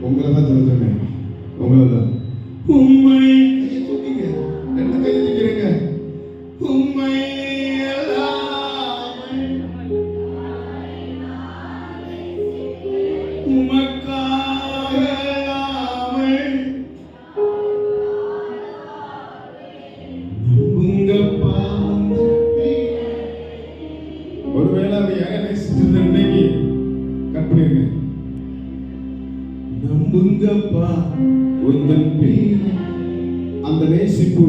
உங்களை தான் சொல்ல சொன்னேன் உங்களை தான் உம்மை கையை தூக்கிங்க ரெண்டு கையை தூக்கிறீங்க உம்மை உமக்காக யாரை நேசிச்சிருந்த இன்னைக்கு கட் பண்ணிருங்க நம்புங்கப்பா. உந்தன் பிள்ளை அந்த நேசிப்பு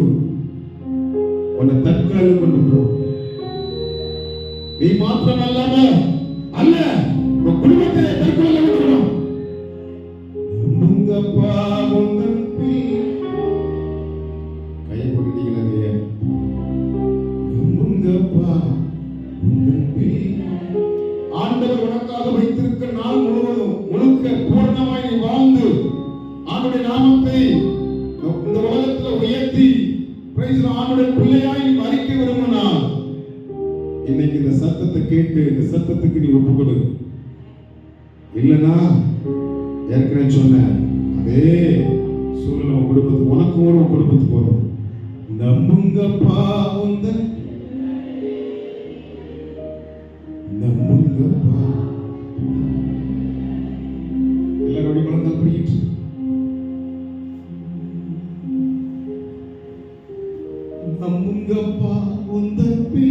உன்னை தற்காலிகம் கொண்டு நீ மாத்திரம் அல்லாம அல்ல உன் குடும்பத்தை தற்கொலை விட்டுவிடும் நம்புங்கப்பா உந்தன் பிள்ளை கையை போட்டுட்டீங்களே நம்புங்கப்பா உந்தன் பிள்ளை ஆண்டவர் உனக்காக வைத்திருக்க நாள் முழுவதும் முழுக்க பூர்ணமாய் நீ வாழ்ந்து ஆண்டுடைய நாமத்தை இந்த உலகத்துல உயர்த்தி ஆண்டுடைய பிள்ளையாய் நீ மறிக்க விரும்பினா இன்னைக்கு இந்த சத்தத்தை கேட்டு இந்த சத்தத்துக்கு நீ ஒப்பு கொடு இல்லைன்னா ஏற்கனவே சொன்னேன் அதே சூழ்நிலை குடும்பத்துக்கு உனக்கு வரும் குடும்பத்துக்கு வரும். நம்புங்கப்பா. நம்புங்கப்பா உந்தப்பி